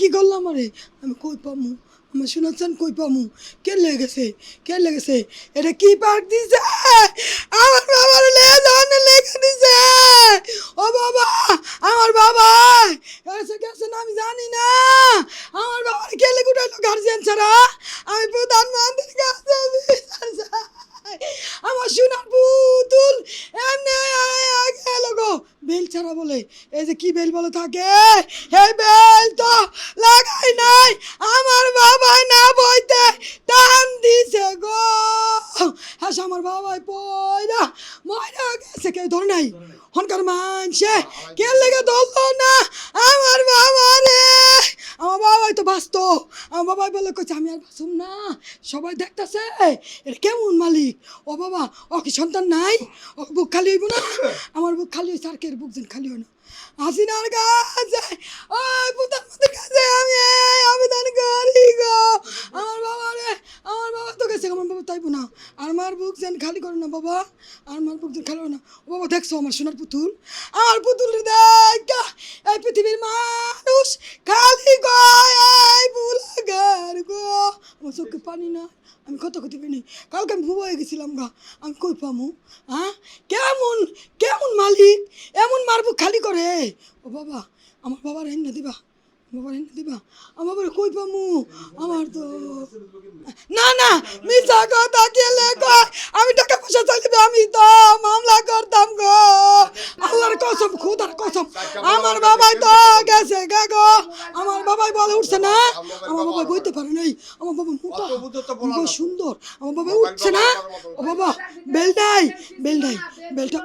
কি করলাম আরে? আমি কই পামু? আমার শোনাচ্ছেন কই পামু? কে লেগেছে কে লেগেছে এটা কি পার্ক দিছে? আমার বাবার লেজন লেখা দিছে। ও বাবা, আমার বাবা! এসে গেছে না, আমি জানি না। আমার বাবার কে লেগে উঠাইলো গার্জিয়ান ছাড়া? আমি প্রধানমন্ত্রীর কাছে আমার সোনার পুতুল, এমনি ছাড়া বলে, এই যে কি বেল বলে থাকে? এই বেল তো লাগাই নাই, আমার বাবা না বইতে টান দিছে গো। হাস আমার বাবাই পয়রা, ময়রা গেছে কেউ ধর নাই? হনকার মানছে কে লেগে ধরলো না? আমার বাবা রে আমার বাবাই তো বাঁচত আমার বাবাই বলে, কইছে, আমি আর বাঁচুম না। সবাই দেখতেছে এটা কেমন মালিক? ও বাবা, ও কি সন্তান নাই? ও বুক খালি হইব না? আমার বুক খালি হয়েছে আর কে বুক যেন খালি হয় না? হাসিনার কাছে ওই প্রধানমন্ত্রীর কাছে আমি আবেদন করি গো। আমার বাবা রে, আমার বাবা তো গেছে আমার বাবা তাইব না। আর আমার বুক যেন খালি করো না, বাবা। আর আমার বুক যেন খালি করো না। ও বাবা, দেখছ আমার সোনার পুতুল? আমার পুতুল দেখা এই পৃথিবীর মানুষ খালি গো এই বুলাগার গো আমার চোখে পানি না আমি কত ক্ষতি পাইনি কালকে আমি ভুয়া হয়ে গেছিলাম গা। আমি কই পামু? হ্যাঁ কেমন? কেমন মালিক? এমন মারবো খালি করে? ও বাবা, আমার বাবার হেন না দিবা? বাবার হেন দিবা? আমার বাবার কই পামু? আমার তো না না, মিছা কথা কেলে কয়, আমি টাকা পয়সা আমি তো মামলা করতাম গো। আল্লাহর কসম, খুদার কসম। আমার বাবাই তো গেছে গা গো। আমার বাবাই বলে উঠছে না? আমার বাবা বইতে পারে নাই। আমার বাবা মোটা বাবা সুন্দর। আমার বাবা উঠছে না? ও বাবা বেলটাই বেলটাই বেলটা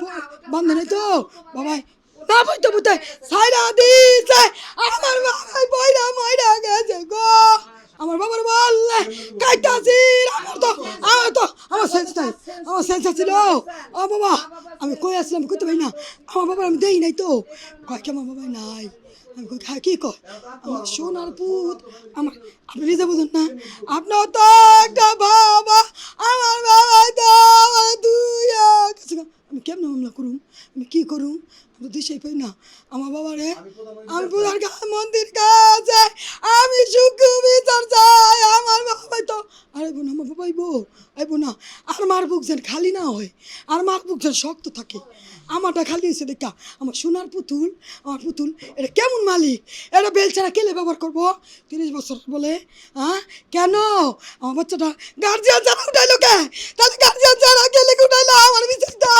বন্ধ নাই তো? বাবাই না বইতে বইতে সাইরা দিছে আমার বইরা মইরা গেছে গো। আমার বাবার বললে কাইতাছি। নাই আমার সেন্স ছিল ও বাবা, আমি কই আসলাম কইতে পারি না। আমার বাবার আমি দেই নাই তো। কয় কি আমার বাবাই নাই? আমি কই খাই কি কয়? আমার সোনার পুত, আমার আপনি নিজে বুঝুন না। আপনার তো একটা বাবা, আমার বাবা তো আমার দুই আমি কেমন মামলা করুম? আমি কি করুম? তো দিশাই পাই না। আমার বাবারে আমি প্রধান মন্দির কাছে আমি সুখ বিচার চাই। আমার বাবাই তো। আরে বোন আমার বাবাই বউ আই বোনা আর মার বুক যেন খালি না হয় আর মার বুক যেন শক্ত থাকে। আমারটা খালি হয়েছে দেখা। আমার সোনার পুতুল আমার পুতুল এটা কেমন মালিক? এটা বেল ছাড়া কেলে ব্যবহার করব? তিরিশ বছর বলে হ্যাঁ কেন? আমার বাচ্চাটা গার্জিয়ান ছাড়া উঠাইলো কে? তাহলে গার্জিয়ান ছাড়া কেলে উঠাইলো? আমার বিচার দাও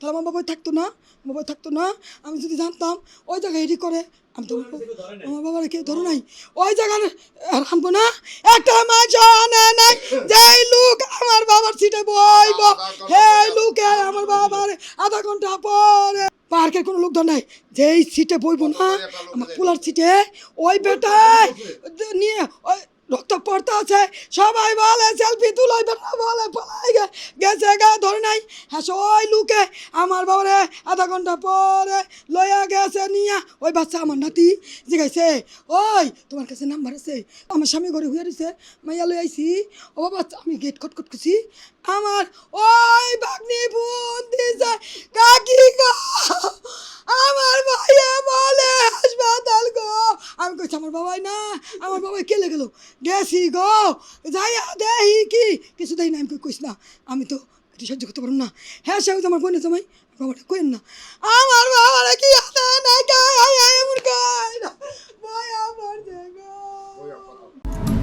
তাহলে আমার বাবাই থাকতো না আমার বাবাই থাকতো না আমি যদি জানতাম ওই জায়গায় এডি করে আমি তো আমার বাবার কেউ ধরো নাই ওই জায়গায় আনব না একটা মাছ আনে নাই যেই লোক আমার বাবার সিটে বইব সেই লোকে আমার বাবার আধা ঘণ্টা পরে পার্কের কোনো লোক ধর নাই যেই সিটে বইব না আমার পোলার সিটে ওই বেটায় নিয়ে ওই রক্ত পড়তে আছে। সবাই বলে সেলফি তুলাই বেটা বলে, পলাই গেছে গা, ধরে নাই। হ্যাঁ ওই লুকে, আমার বাবারে, আধা ঘণ্টা পরে লইয়া গেছে, নিয়া। ওই বাচ্চা আমার নাতি, জিগাইছে, ওই, তোমার কাছে নাম্বার আছে। আমার স্বামী ঘরে হুয়ে রয়েছে মাইয়া লই আইছি। ও বাবা, আমি গেট খটখট করছি আমার ওই বাগনি বোন দিছে কাকি গো আমার ভাইয়া বলে হাসপাতাল গো আমি কইছি আমার বাবাই না আমার বাবাই কেলে গেল? গেছি গো যাই দেহি কি? কিছু দেই না আমি কই- কইস না, আমি তো এটি সহ্য করতে পারব না। হ্যাঁ সে আমার বোনের জামাই, বাবাটা কইন না। আমার বাবারা কি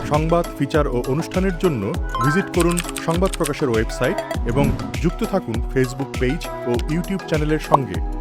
সংবাদ, ফিচার ও অনুষ্ঠানের জন্য ভিজিট করুন সংবাদ প্রকাশের ওয়েবসাইট এবং যুক্ত থাকুন ফেসবুক পেজ ও ইউটিউব চ্যানেলের সঙ্গে।